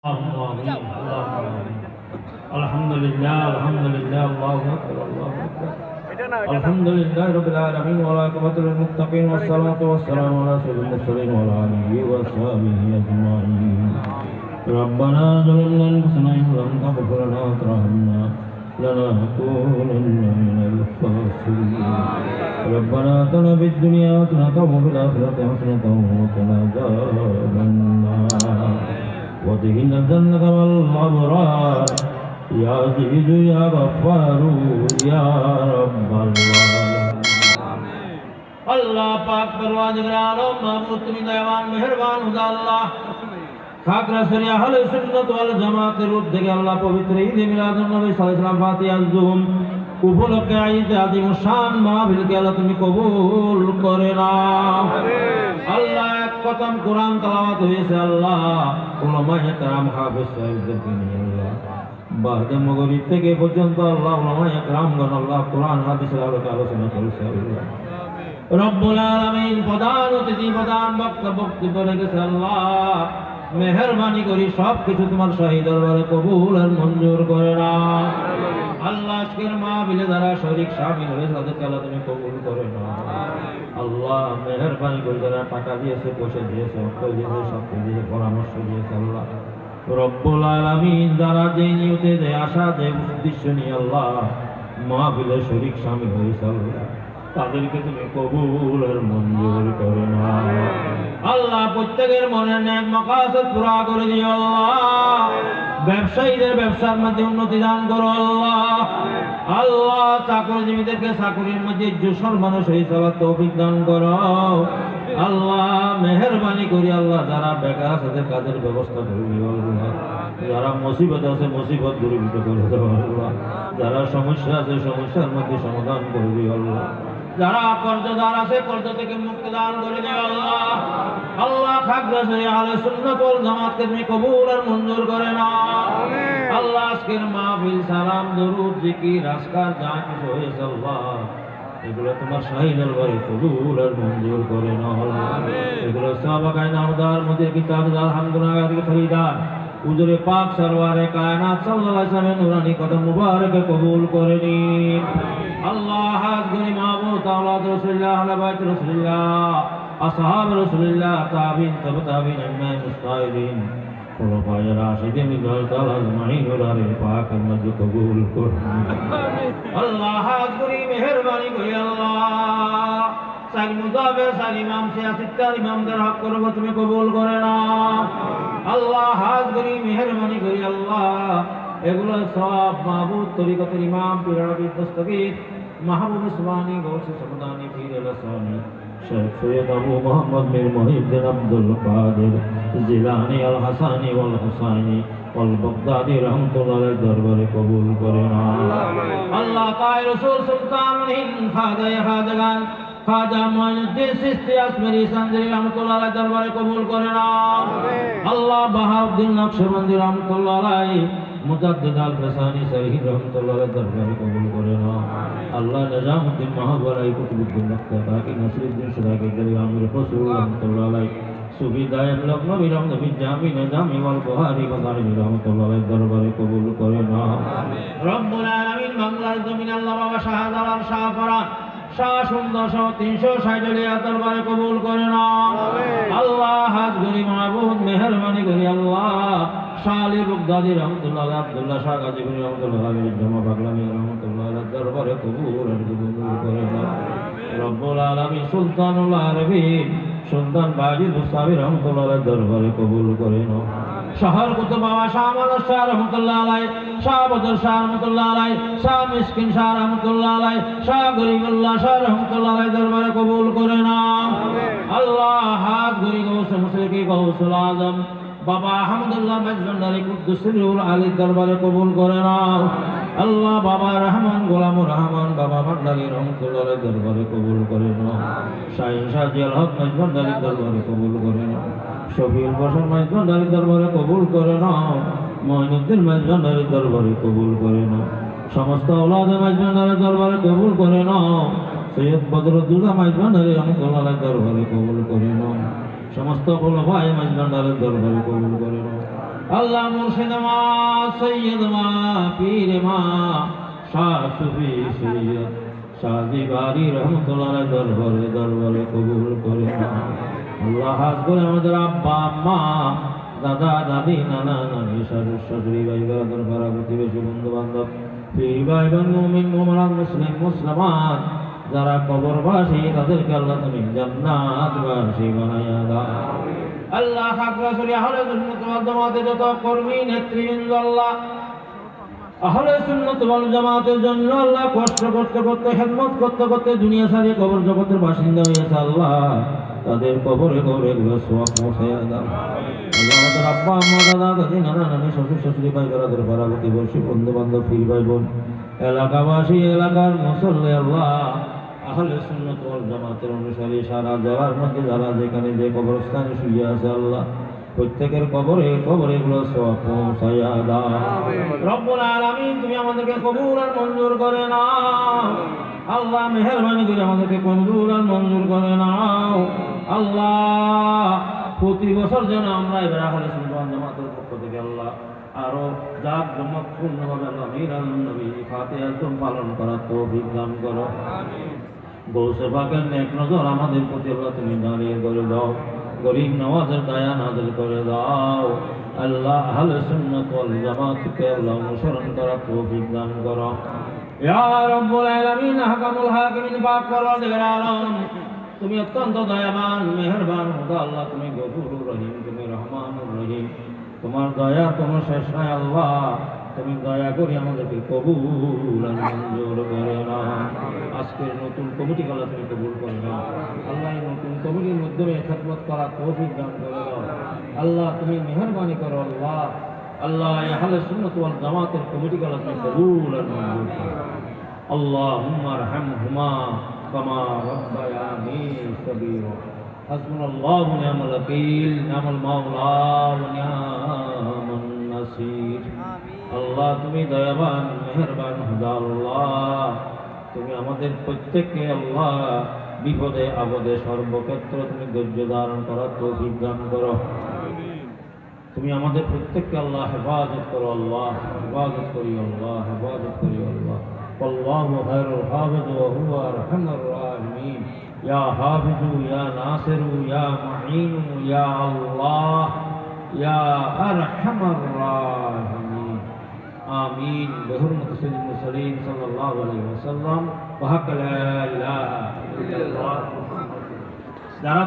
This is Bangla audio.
الحمد لله الحمد لله الله أكبر الله أكبر. الحمد لله رب العالمين والعاقبة للمتقين والصلاة والسلام على سيد المرسلين وعلى آله وصحبه أجمعين. ربنا ظلمنا أنفسنا إن لم تغفر لنا وترحمنا لنكونن من الخاسرين. ربنا آتنا في الدنيا حسنة وفي الآخرة حسنة وقنا عذاب النار. وادخلنا الجنة والأبرار يا عزيز يا غفار يا رب العالمين আল্লাহ পাক পরওয়ারদিগার আলম মাহবুব তুমি দয়াবান মেহেরবান খুদা আল্লাহ খাগড়া শরিয়া আহলে সুন্নাত ওয়াল জামাতের উদ্যোগে আল্লাহ পবিত্র ঈদ মিলাদুন নবী সাল্লাল্লাহু আলাইহি ওয়াসাল্লাম ফাতিহা জুম উপলক্ষে ঈদ আদিম শান মাহফিলকে আল্লাহ তুমি কবুল করে নাও আল্লাহ কদম কোরআন তেলাওয়াত হয়েছে আল্লাহ। উলামায়ে কেরাম হাফেজ সাহেবদেরকে নিয়ে আল্লাহ। বাদে মগরিব থেকে পর্যন্ত আল্লাহ উলামায়ে কেরামগণ আল্লাহ কোরআন হাদিসের আলোকে আলোচনা করেছে আল্লাহ। রব্বুল আলামিন প্রধান অতিথি প্রধান বক্তব্য বক্তব্য রেখেছে আল্লাহ। মেহরবানি করি সব কিছু তোমার শাহী দরবারে কবুল আর মঞ্জুর করে না আল্লাহ। আজকের মা বিলে দ্বারা শরীক শামিল হয়ে তাদেরকে আল্লাহ তুমি কবুল করে না আল্লাহ মেহরবানি করে যারা টাকা দিয়েছে, পয়সা দিয়েছে, অর্থ দিয়েছে শক্তি দিয়েছে, পরামর্শ দিয়েছে আল্লাহ। রব্বুল আলামিন যারা যে নিয়তে যে আশা, যে উদ্দেশ্য নিয়ে আল্লাহ মাহফিলে শরীক শামিল হয়েছে আল্লাহ, তাদেরকে তুমি কবুল আর মঞ্জুর করে না। আল্লাহ প্রত্যেকের মনে ন্যাক মকাসদ পুরা করে দিও আল্লাহ। ব্যবসায়ীদের ব্যবসার মধ্যে উন্নতি দান করো আল্লাহ। আল্লাহ চাকরিজীবীদেরকে চাকরির মধ্যে জোসর মানুষ হয়ে তৌফিক দান করো। আল্লাহ মেহরবানি করি, আল্লাহ যারা বেকার আছে তাদের কাজের ব্যবস্থা করে দিও যারা মুসিবত আছে, মুসিবত দূরীভূত করে দেওয়া যারা সমস্যা আছে, সমস্যার মধ্যে সমাধান করে আল্লাহ। যারা কর্জদার আছে কর্জ থেকে মুক্তি দান করে দিও আল্লাহ। আল্লাহ খাগড়া সরি আলে সুন্নাত ওয়াল জামাতকে তুমি কবুল আর মঞ্জুর করে না আল্লাহ আজকের মাহফিল সালাম দরুদ জিকির আজকার যা কিছু হয়েছে আল্লাহ এগুলো তোমার শাহী দরবারে কবুল আর মঞ্জুর করে না এগুলো সাহাবায়ে নামদার মধ্যে কিতাবদার হামদুলিল্লাহ খরিদার হুজুরে পাক সরওয়ারে কায়নাত সাল্লাল্লাহু আলাইহি ওয়াসাল্লামের নুরানি কদম মুবারক কবুল করে নিন। আল্লাহ হাত গনি মাহবুব আওলাদ রাসূলুল্লাহ, আহলে বাইত রাসূলুল্লাহ, আসহাব রাসূলুল্লাহ, তাবিন, তব তাবিন, আম্মা মুস্তাহিদিন রাশিদিন ওলারে পাক মধ্যে কবুল আল্লাহ গনি করে আল্লাহ। সারি মুদাবে সারি সিয়াসিত্তার ইমামদের হক করব, তুমি কবুল করে না আল্লাহ করি মেহরবানি করি আল্লাহ। এগুলো সব মাহবুদ তরিকতের ইমাম পিরাবি দস্তগীর। মাহবুব উসমানী গৌসে সমদানি পীর আলাসানি শেখ Syed Abu Mohammad Mir Mohiuddin Abdul Qadir Jilani আল হাসানি ওয়াল হুসাইনি ওয়াল বগদাদি রহমতুল্লাহ দরবারে কবুল করে আল্লাহ তাই রসুল সুলতান হিন্দ খাজায় খাজাগান খাজা মঈনুদ্দিন সিস্তি আসমারি সানজারি রহমতুল্লাহ দরবারে কবুল করে না বাহাউদ্দিন নকশবন্দি রহমতুল্লাহ আলাইহি মুজাদ্দিদ আল ফসানি শহীদ রহমতুল্লাহ দরবারে কবুল করে না আল্লাহ নিজামউদ্দিন মাহবুরাই কুতুবউদ্দিন নকশবন্দি নসরুদ্দিন সদাকে দরি আমির ফসুল রহমতুল্লাহ আলাইহি লগ্ন বিরাম নবী জামি নিজামি ওয়াল বুহারি বাদারি রহমতুল্লাহ দরবারে কবুল করে না রব্বুল আলামিন বাংলার জমিন আল্লাহ বাবা শাহজালাল শাহফরান সহ তিনশো ষাটলিয়া দরবারে কবুল করে না আল্লাহ হাজ গরি মাহবুদ মেহরবানি করি আল্লাহ। শাহ আলী বুগদাদি রহমতুল্লাহ আব্দুল্লাহ শাহ গাজীপুরি রহমতুল্লাহ আলী জমা পাগলামি রহমতুল্লাহ দরবারে কবুল আর কবুল করে না রব্বুল আলামিন সুলতানুল্লাহ আরবিন সুলতান বাজি মুস্তাবি রহমতুল্লাহ দরবারে কবুল করে না শহর কুতুব বাবা শাহ শাহ রহমতুল্লাহ আলাই শাহ বদর শাহ রহমতুল্লাহ আলাই শাহ মিসকিন শাহ রহমতুল্লাহ আলাই শাহ গরিবুল্লাহ শাহ রহমতুল্লাহ আলাই দরবারে কবুল করে না আল্লাহ হাত গরি গৌস মুসলিকি গৌসুল আজম। বাবা আহমদুল্লাহ মজমন্দারি কুদ্দুসিরুল আলী দরবারে কবুল করে নাও। আল্লাহ বাবা রহমান গোলামুর রহমান বাবা ভান্ডারি রহমতুল্লাহ দরবারে কবুল করে নাও। শাহিন শাহজিয়াল হক মজমন্দারি দরবারে কবুল করে নাও। শফিউল বসর মজমন্দারি দরবারে কবুল করে নাও। মঈনুদ্দিন মজমন্দারি দরবারে কবুল করে নাও। সমস্ত ওলাদে মজমন্দারি দরবারে কবুল করে নাও। সৈয়দ বদরুদ্দুজা মজমন্দারি রহমতুল্লাহ দরবারে কবুল করে নাও। সমস্ত খোলাফায়ে মজমন্দারের দরবারে কবুল করে নাও। আল্লাহ মুর্শিদ মা, সৈয়দ মা, পীর মা, শাহ সৈয়দ শাদি বাড়ি রহমতুল্লাহ দরবারে দরবারে কবুল করে না আল্লাহ হাত আমাদের আব্বা, আম্মা, দাদা, দাদি, নানা, নানি, শাশুড়, শাশুড়ি, ভাই বেড়াদার পাড়া প্রতিবেশী বন্ধু বান্ধব পীর ভাই মুমিন মুমিনাত মুসলিম, মুসলমান, যারা কবরবাসী, তাদেরকে আল্লাহ তুমি জান্নাতবাসী বানায়া দাও। আল্লাহ খাগড়াছড়ি আহলে সুন্নাত ওয়াল জামাতের যত কর্মী, নেতৃবৃন্দ আল্লাহ, আহলে সুন্নাত ওয়াল জামাতের জন্য আল্লাহ কষ্ট করতে করতে খেদমত করতে করতে দুনিয়া সারিয়ে কবর জগতের বাসিন্দা হয়েছে আল্লাহ। তাদের কবরে কবরে গুলো সোয়াব পৌঁছাইয়া দাও আল্লাহ আমাদের আব্বা আম্মা দাদা দাদি নানা নানি শ্বশুর শাশুড়ি ভাই বেড়াদের পাড়া প্রতিবেশী বন্ধু বান্ধব ফির ভাই বোন এলাকাবাসী এলাকার মুসল্লি আল্লাহ আহলে সুন্নাত ওয়াল জামাতের অনুসারী সারা জেলার মধ্যে যারা যেখানে যে কবরস্থানে শুয়ে আছে আল্লাহ প্রত্যেকের কবরে কবরে গুলো সব পৌঁছাইয়া দাও রব্বুল আলামিন তুমি আমাদেরকে কবুল আর মঞ্জুর করে নাও। আল্লাহ মেহরবানি করে আমাদেরকে কবুল আর মঞ্জুর করে নাও। আল্লাহ প্রতি বছর যেন আমরা এবার আহলে ওয়াল জামাতের পক্ষ থেকে আল্লাহ আরও যাক জমক পূর্ণভাবে আল্লাহ মিরাল নবী ফাতিহা একদম পালন করার তৌফিক দান করো। গৌসে পাকের নেক নজর আমাদের প্রতি আল্লাহ তুমি দাঁড়িয়ে করে দাও। গরিব নওয়াজের দয়া নাজল করে দাও। আল্লাহ আহলে সুন্নাত ওয়াল জামাতকে আল্লাহ অনুসরণ করার তৌফিক দান করো। ইয়া রাব্বুল আলামিন, আহকামুল হাকিমিন, পাক পরওয়ারদিগার আলম তুমি অত্যন্ত দয়াবান, মেহেরবান খোদা আল্লাহ, তুমি গফুরুর রহিম, তুমি রহমানুর রহিম। তোমার দয়া কোনো শেষ নাই আল্লাহ, তুমি দয়া করে আমাদেরকে কবুল মঞ্জুর করে না আজকের নতুন কমিটি কলা তুমি কবুল করে না আল্লাহ নতুন কমিটির মাধ্যমে খেদমত করা তৌফিক দান করে আল্লাহ, তুমি মেহরবানি করো আল্লাহ। আল্লাহ এই হালে সুন্নত ওয়াল জামাতের কমিটি কলা তুমি কবুল আর মঞ্জুর করো اللهم ارحمهما كما ربياني صغيرا حسبنا الله ونعم الوكيل نعم المولى ونعم النصير আল্লাহ তুমি দয়াবান মেহরবান হুদা আল্লাহ তুমি আমাদের প্রত্যেককে আল্লাহ বিপদে আপদে সর্বক্ষেত্র তুমি ধৈর্য ধারণ করার তৌফিক দান করো তুমি আমাদের প্রত্যেককে আল্লাহ হেফাজত করো আল্লাহ হেফাজত করি আল্লাহ হেফাজত করি আল্লাহ والله خير الحافظ وهو ارحم الراحمين يا حافظ يا ناصر يا معين يا الله يا ارحم الراحمين آمين بحرمة سيد المرسلين صلى الله عليه وسلم وحق لا إله إلا الله যারা